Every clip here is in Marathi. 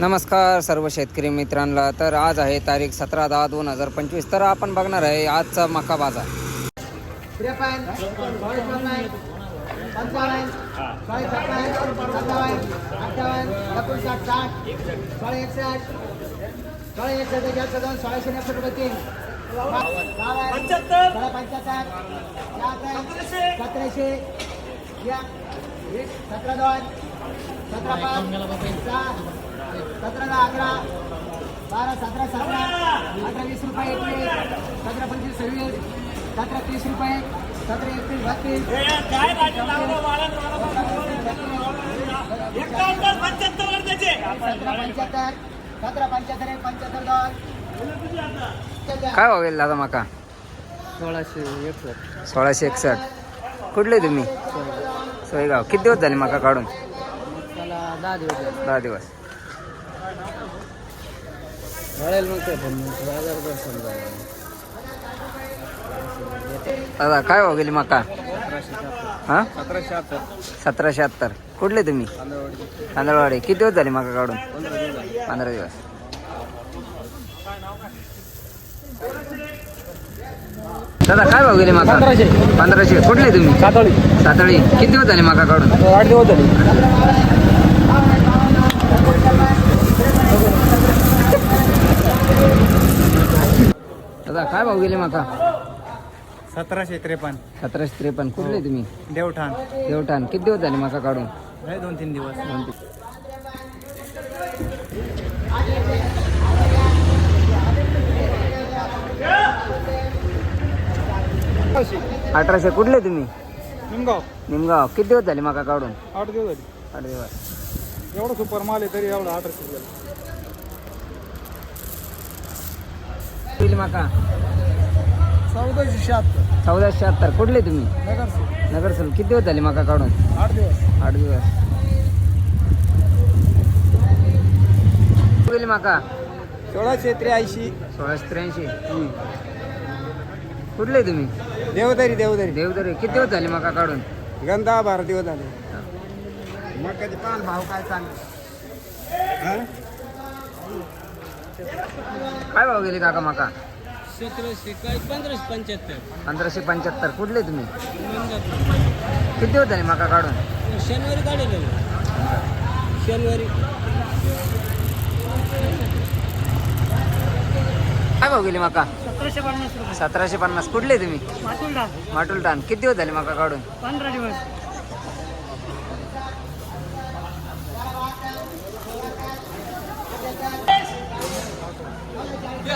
नमस्कार सर्व शेतकरी मित्रांना तर आज आहे तारीख सतरा दहा दोन हजार पंचवीस तर आपण बघणार आहे आजचा मका बाजार सतराशे सतरा दोन सतरा पाच सहा सतरा दहा अकरा बारा सतरा सतरा अठरा वीस रुपये एकवीस सतरा पंचवीस सव्वीस सतरा तीस रुपये सतरा एकतीस बत्तीस सतरा पंच्याहत्तर सतरा पंच्याहत्तर एक पंच्याहत्तर दोन. काय गेला दादा मका? सोळाशे एकसष्ट. सोळाशे एकसष्ट. कुठले तुम्ही? सोयगाव. किती दिवस झाले मका काढून? दहा दिवस दहा दिवस. मिळेल मग ते पण हजार रुपये समजा दादा काय भाव गेली मका? हां? सतराशे सतराशे शहात्तर कुठले तुम्ही? तांदळवाडी. किती दिवस झाले मका काढून? पंधरा दिवस. दादा काय भाव गेले मका? पंधराशे. कुठले तुम्ही? सातवडी सातळी. किती दिवस झाले मका काढून? आठ दिवस झाले दादा काय भाव गेले मका? सतराशे त्रेपन्न. सतराशे त्रेपन्न. कुठले तुम्ही? देवठाण. देवठाण. किती दिवस झाले मका काढून? हे दोन तीन दिवस. दोन तीन. अठराशे कुठले तुम्ही? निमगाव. निमगाव. किती दिवस झाले मका काढून? आठ दिवस झाले. आठ दिवस. एवढं सुपर माल आहे तरी एवढा अठराशे किती मका? चौदाशे शहात्तर. चौदाशे शहात्तर. कुठले तुम्ही? नगर नगरसल किती दिवस झाले मका काढून? आठ दिवस. आठ दिवस. गेली मका? सोळाशे त्र्याऐंशी. सोळाशे त्र्याऐंशी. कुठले तुम्ही? देवदारी देवदारी. देवदरे. किती दिवस झाले मका काढून? गंधा बारा दिवस झाले. मग कधी पान भाव काय सांग? काय भाव गेले काका मका? सतराशे काय? पंधराशे पंच्याहत्तर. पंधराशे पंच्याहत्तर. कुठले तुम्ही? किती दिवस झाले मका काढून? शनिवारी काढेल शनिवारी. काय भाव गेले मका? सतराशे पन्नास रुपये. सतराशे पन्नास. कुठले तुम्ही? मातून टाक माटुल टान किती दिवस झाले मका काढून? पंधरा दिवस.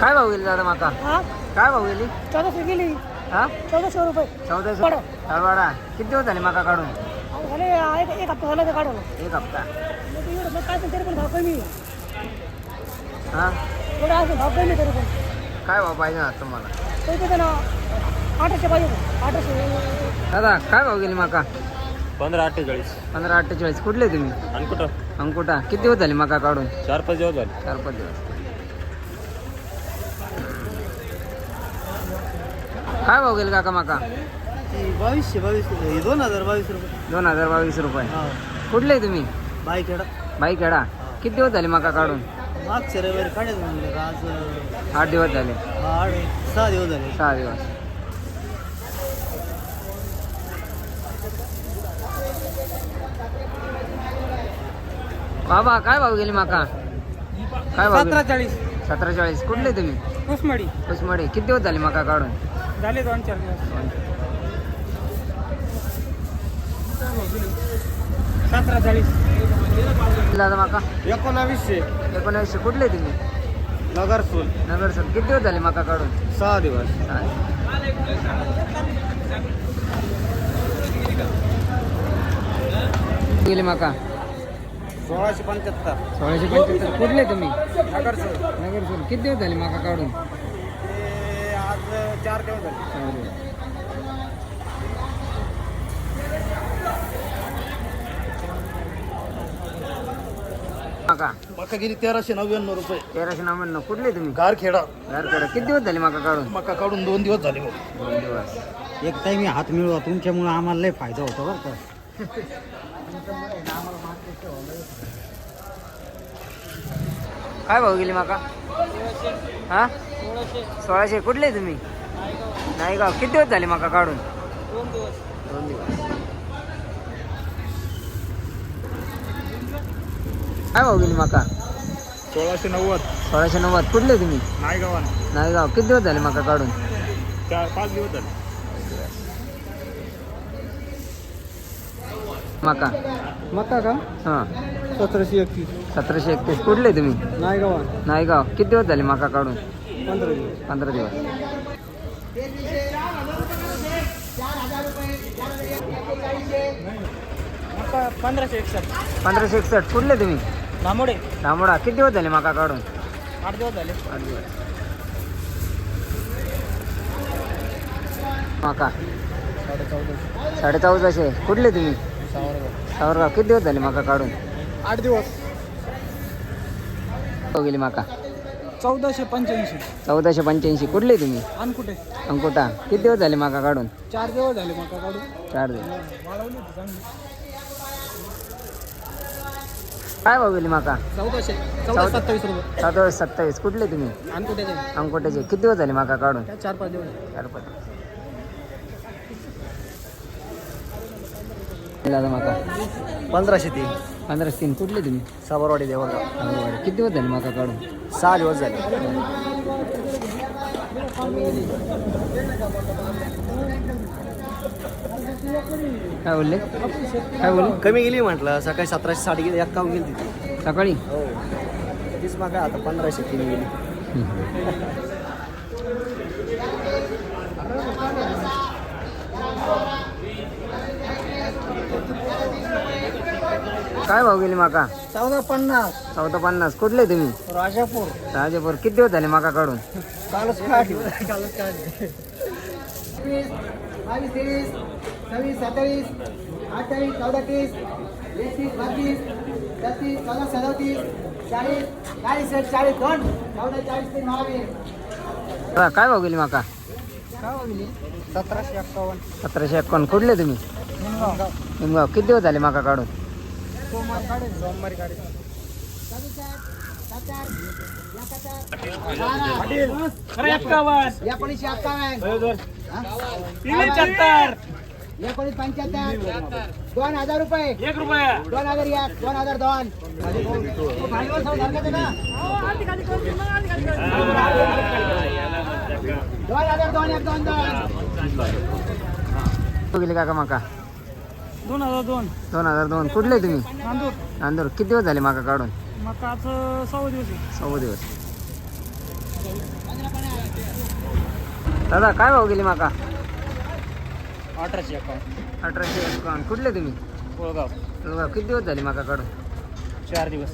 काय भाव गेली दादा मका? काय भाव गेली? चौदाशे गेली. हा? चौदाशे रुपये. चौदाशे? बरं. तळवाडा किती दिवस झाले मका काढून? झाले एक एक हप्ता झाला काढून. एक हप्ता. एवढं काय तरी पण भाव कमी. हा? एवढं असं भाव कमी तरी पण. काय भाव पाहिजे ना तुम्हाला? तरी पण अठराशे पाहिजे अठराशे. दादा काय भाव गेली मका? पंधरा अठ्ठेचाळीस. पंधरा अठ्ठेचाळीस. कुठले तुम्ही? आणि कुठं अंकुटा किती दिवस झाले मका काढून? चार पाच दिवस झाले. चार पाच दिवस. काय भाव गेले काका मका? बावीसशे बावीस रुपये. दोन हजार बावीस रुपये. दोन हजार बावीस रुपये. कुठले तुम्ही? बाईक खेळा बाई खेडा किती दिवस झाले मका काढून? मागच्या रविवारी काढायचं म्हणलं आठ दिवस झाले. आठ सहा दिवस झाले. सहा दिवस. बाबा काय भाव गेली माका? काय भाव गेली? चाळीस. सतरा चाळीस. कुठले तुम्ही? कुसमाडी. उस्माडी किती दिवस झाले माका काढून? झाले दोन चार दिवस. सतरा चाळीस. दादा माका. एकोणावीसशे. एकोणावीसशे कुठले तुम्ही? नगरसूल नगर सर किती दिवस झाले माका काढून? सहा दिवस. गेले माका. सोळाशे पंच्याहत्तर. सोळाशे पंच्याहत्तर. कुठले तुम्ही? नगरचं नगर सोड किती दिवस झाले माका काढून? चार दिवस झाले. माका? गेली तेराशे नव्याण्णव रुपये. तेराशे नव्याण्णव. कुठले तुम्ही? गारखेडा. घरकडे किती दिवस झाले माका काढून? मका काढून दोन दिवस झाले भाऊ. दोन दिवस. एक टाइम हात मिळवा तुमच्यामुळे आम्हाला लय फायदा होतो बरं का. काय भाऊ गेली माका? हा? सोळाशे. कुठले तुम्ही? नाही गाव किती दिवस झाले माका काढून? दोन दिवस काय भाऊ गेली माका? सोळाशे नव्वद. सोळाशे नव्वद. कुठले तुम्ही? नाही गाव किती दिवस झाले माका काढून? चार पाच दिवस झाले. माका? मका का? हां. सतराशे एकतीस. सतराशे एकतीस. कुठले तुम्ही? नाही गाव किती दिवस झाले माका काढून? पंधरा दिवस. पंधरा दिवस. पंधराशे एकसष्ट. पंधराशे एकसष्ट कुठले तुम्ही? लांबोडे तांबडा किती दिवस झाले माका काढून? आठ दिवस झाले. आठ दिवस. माका. साडे चौदाशे कुठले तुम्ही? सावरगाव. किती दिवस झाले माका काढून? आठ दिवस. हो गेली माका. चौदाशे पंच्याऐंशी. चौदाशे पंच्याऐंशी. कुठले तुम्ही? कुठे अंकुटा. किती दिवस झाले माका काढून? चार दिवस झाले मका काढून. चार दिवस. वाळवली होती चांगली. काय गेली माका? चौदाशे. चौदा सत्तावीस रुपये. सात सत्तावीस. कुठले तुम्ही? कुठे अंकुटाचे. किती दिवस झाले माका काढून? चार पाच दिवस. चार पाच. दादा माका? पंधराशे तीन. पंधरा तीन. कुठले तुम्ही? साबरवाडी देवळगाव. किती दिवस झाले माका काढून? सहा दिवस झाले. काय बोलले? काय बोलले? कमी गेली म्हटलं. सकाळी सतराशे साडे गेली. एक्कावन्न गेली ती? सकाळी? हो. तीच मका आता पंधराशे तीन गेली. काय भाव गेली माका? चौदा पन्नास. चौदा पन्नास. कुठले तुम्ही? राजापूर. राजापूर. किती दिवस झाले माका काढून कालच काढ. कालच काढ. एकवीस बावीस तेवीस सव्वीस सत्तावीस अठ्ठावीस चौदातीस एकतीस बत्तीस छत्तीस चौदा सदतीस चाळीस चाळीस एक चाळीस दोन. चौदा चाळीस ते नव्याण्णव दादा, काय भाव गेली माका? सतराशे एक्कावन्न सतराशे एकावन्न. कुठले तुम्ही? निमगाव. किती दिवस झाले माका काढून सोमवार काढेल सोमवारी काढेल एक्कावन्न एकोणीसशे अठ्ठावन्न एकोणीस पंच्याहत्तर दोन हजार रुपये एक रुपया दोन हजार एक दोन हजार दोन. खालीवर सगळं ना दोन हजार दोन एक दोन दोन भाव गेली काका माका? दोन हजार दोन. दोन हजार दोन. कुठले तुम्ही? नांदूर. नांदूर. किती दिवस झाले माका काढून? मकाचं सव्वा दिवस सव्वा दिवस. दादा काय भाव गेली माका अठराशे एक्कावन्न अठराशे एकावन्न. कुठले तुम्ही? कोळगाव. किती दिवस झाले माका काढून? चार दिवस.